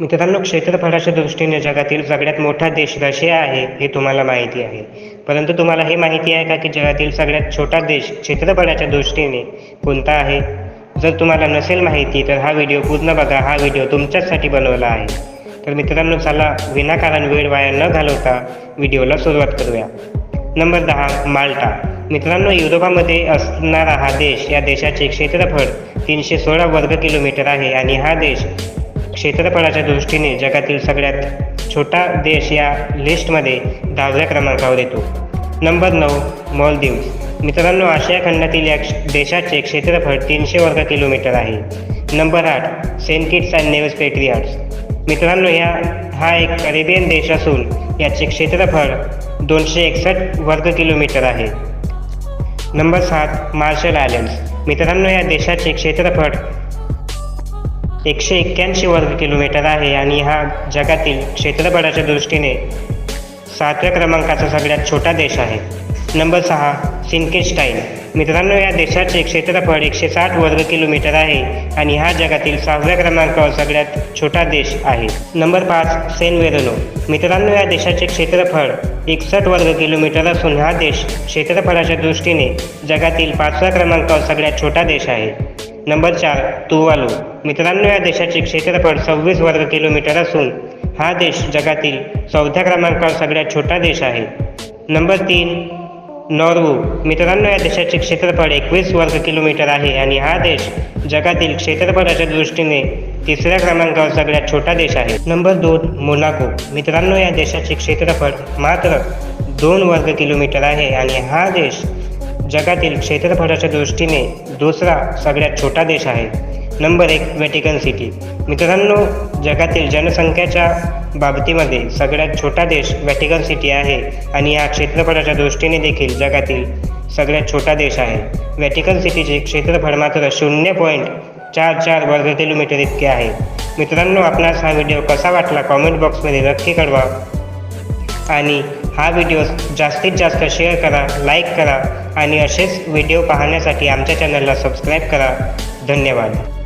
मित्रांनो क्षेत्रफळाच्या दृष्टीने जगातील सगळ्यात मोठा देश रशिया आहे हे तुम्हाला माहिती आहे. परंतु तुम्हाला हे माहिती आहे का की जगातील सगळ्यात छोटा देश क्षेत्रफळाच्या दृष्टीने कोणता आहे? जर तुम्हाला नसेल माहिती तर हा व्हिडिओ पूर्ण बघा. हा व्हिडिओ तुमच्याचसाठी बनवला आहे. तर मित्रांनो चला विनाकारण वेळ वाया न घालवता व्हिडिओला सुरुवात करूया. नंबर दहा माल्टा. मित्रांनो युरोपामध्ये असणारा हा देश या देशाचे क्षेत्रफळ तीनशे सोळा वर्ग किलोमीटर आहे आणि हा देश क्षेत्रफळाच्या दृष्टीने जगातील सगळ्यात छोटा देश या लिस्टमध्ये दहाव्या क्रमांकावर येतो. नंबर नऊ मॉलदीव्स. मित्रांनो आशिया खंडातील या देशाचे क्षेत्रफळ तीनशे वर्ग किलोमीटर आहे. नंबर आठ Saint Kitts and Nevis Patriots. मित्रांनो या हा एक अरेबियन देश असून याचे क्षेत्रफळ दोनशे एकसष्ट वर्ग किलोमीटर आहे. नंबर सात मार्शल आयलंड्स. मित्रांनो या देशाचे क्षेत्रफळ एकशे एक्क्याऐंशी वर्ग किलोमीटर आहे आणि हा जगातील क्षेत्रफळाच्या दृष्टीने सातव्या क्रमांकाचा सगळ्यात छोटा देश आहे. नंबर सहा सिंकेस्टाईन. मित्रांनो या देशाचे क्षेत्रफळ एकशे साठ वर्ग किलोमीटर आहे आणि हा जगातील सहाव्या क्रमांकावर सगळ्यात छोटा देश आहे. नंबर पाच सेन वेरोनो. मित्रांनो या देशाचे क्षेत्रफळ एकसष्ट वर्ग किलोमीटर असून हा देश क्षेत्रफळाच्या दृष्टीने जगातील पाचव्या क्रमांकावर सगळ्यात छोटा देश आहे. नंबर चार तुवालू. मित्रांनो या देशाचे क्षेत्रफळ सव्वीस वर्ग किलोमीटर असून हा देश जगातील चौथ्या क्रमांकावर सगळ्यात छोटा देश आहे. नंबर तीन नॉर्वू. मित्रांनो या देशाचे क्षेत्रफळ एकवीस वर्ग किलोमीटर आहे आणि हा देश जगातील क्षेत्रफळाच्या दृष्टीने तिसऱ्या क्रमांकावर सगळ्यात छोटा देश आहे. नंबर दोन मोनाको. मित्रांनो या देशाचे क्षेत्रफळ मात्र दोन वर्ग किलोमीटर आहे आणि हा देश जगातील क्षेत्रफळाच्या दृष्टीने दुसरा सगळ्यात छोटा देश आहे. नंबर एक व्हॅटिकन सिटी. मित्रांनो जगातील जनसंख्येच्या बाबतीमध्ये सगळ्यात छोटा देश व्हॅटिकन सिटी आहे आणि या क्षेत्रफळाच्या दृष्टीने देखील जगातील सगळ्यात छोटा देश आहे. व्हॅटिकन सिटीचे क्षेत्रफळ मात्र शून्य पॉईंट चार चार वर्ग किलोमीटर इतके आहे. मित्रांनो आपणास हा व्हिडिओ कसा वाटला कॉमेंट बॉक्समध्ये नक्की कळवा. आणि हा व्हिडिओ जास्तीत जास्त शेअर करा लाईक करा आणि असेच व्हिडिओ पाहण्यासाठी आमच्या चॅनलला सबस्क्राईब करा. धन्यवाद.